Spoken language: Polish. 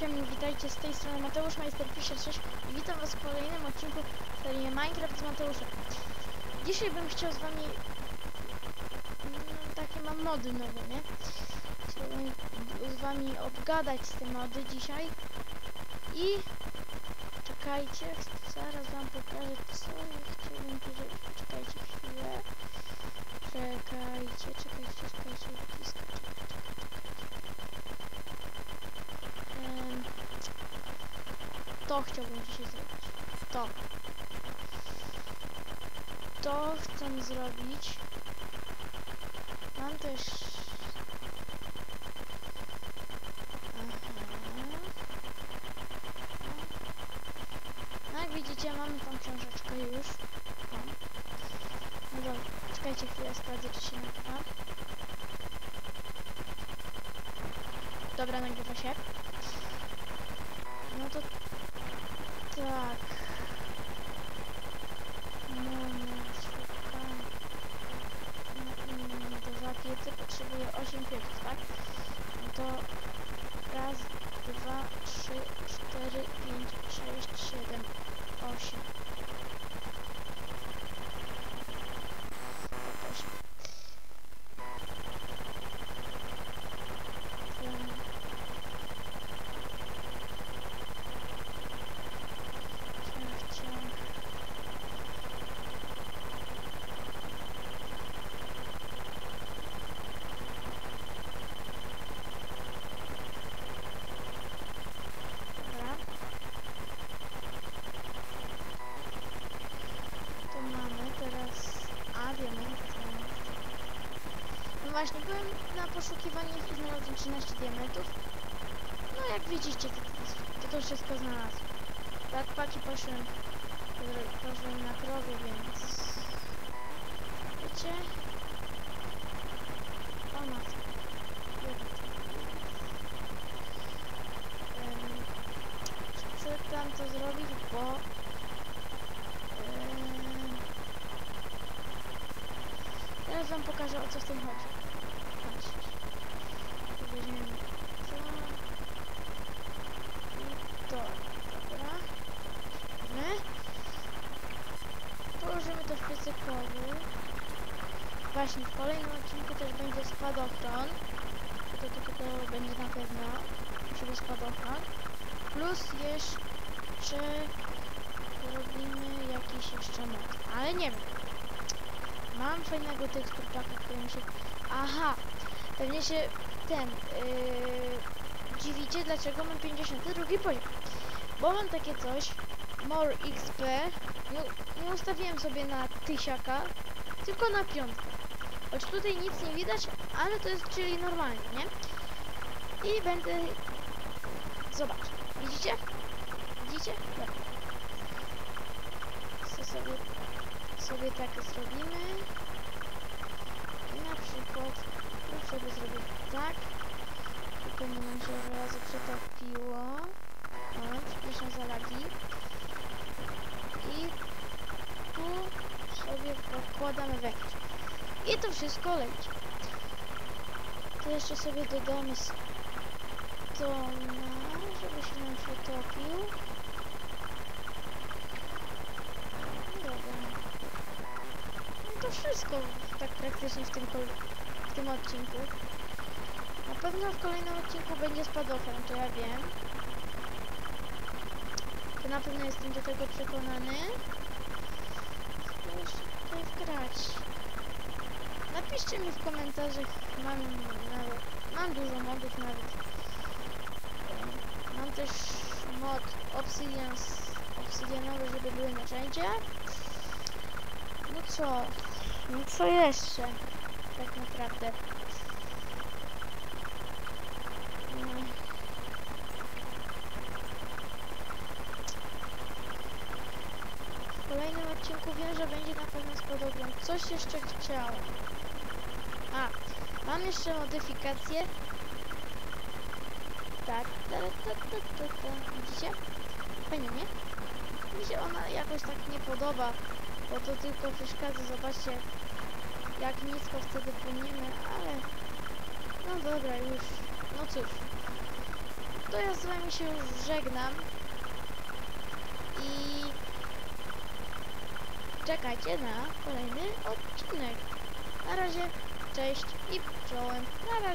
Siemni, witajcie z tej strony Mateusz Majster 56 i witam was w kolejnym odcinku serii Minecraft z Mateuszem. Dzisiaj bym chciał z wami mm, takie mam mody nowe, nie? Chciałbym z wami obgadać te mody dzisiaj i czekajcie, zaraz wam pokażę co chciałbym zrobić. Czekajcie chwilę. Czekajcie, czekajcie, czekajcie, blisko, czekajcie. Em, To chciałbym dzisiaj zrobić. To. To chcę zrobić. Mam też... No jak widzicie, mamy tą książeczkę już. O. No dobra, czekajcie chwilę, sprawdzę czy się nagrywa. Dobra, nagrywa się. No to tak. Moment, szukam. Mm, Dwa piece potrzebuję 8 pieców, tak? No to raz, dwa, trzy, cztery, pięć, sześć, na poszukiwaniach i znalazłem 13 diamentów. No jak widzicie, to, to, to wszystko znalazłem. Tak, patrz i poszłem, poszłem na krowie, więc... Wiecie? O matko. Em, Chcę tam to zrobić, bo... em, Teraz wam pokażę o co w tym chodzi. Patrzcie. Tu Weźmiemy to. I to. Dobra. My. Piecykowy. Właśnie, w kolejnym odcinku też będzie spadochron. To, to, to, będzie na pewno. Być spadochron. Plus jeszcze robimy jakiś jeszcze mod. Ale nie wiem. Mam fajnego teksturpaka, który mi się... Aha! Pewnie się ten... Yy, dziwicie, dlaczego mam 52 poziom. Bo mam takie coś, More XP, nie, nie ustawiłem sobie na tysiaka, tylko na piątkę. Choć tutaj nic nie widać, ale to jest czyli normalnie, nie? I będę... Zobacz, widzicie? Widzicie? Dobra. Co sobie, sobie tak zrobimy. I na przykład tu sobie zrobię tak. Tylko nie nam się od razu przetopiło. O, przepraszam za lagi. I tu sobie podkładamy węgiel. I to wszystko leci. To jeszcze sobie dodamy stona, żeby się nam przetopił. Dobra. No to wszystko tak praktycznie w tym, w tym odcinku. Na pewno w kolejnym odcinku będzie spadochron, to ja wiem. To na pewno jestem do tego przekonany. Muszę tutaj. Napiszcie mi w komentarzach, mam nawet, mam dużo modów nawet. Mam też mod Obsidian, obsidianowy, żeby były narzędzia. No co? No co jeszcze? Tak naprawdę. Mm. W kolejnym odcinku wiem, że będzie na pewno spodobląc. Coś jeszcze chciałem. A, mam jeszcze modyfikację. Tak, ta, ta, ta, ta, ta. Widzicie? Fajnie, nie? Mi się ona jakoś tak nie podoba, bo to tylko przeszkadza. Zobaczcie, jak nisko wtedy płyniemy, ale no dobra, już. No cóż, to ja z wami się już żegnam. I czekajcie na kolejny odcinek. Na razie, cześć i czołem. Na razie.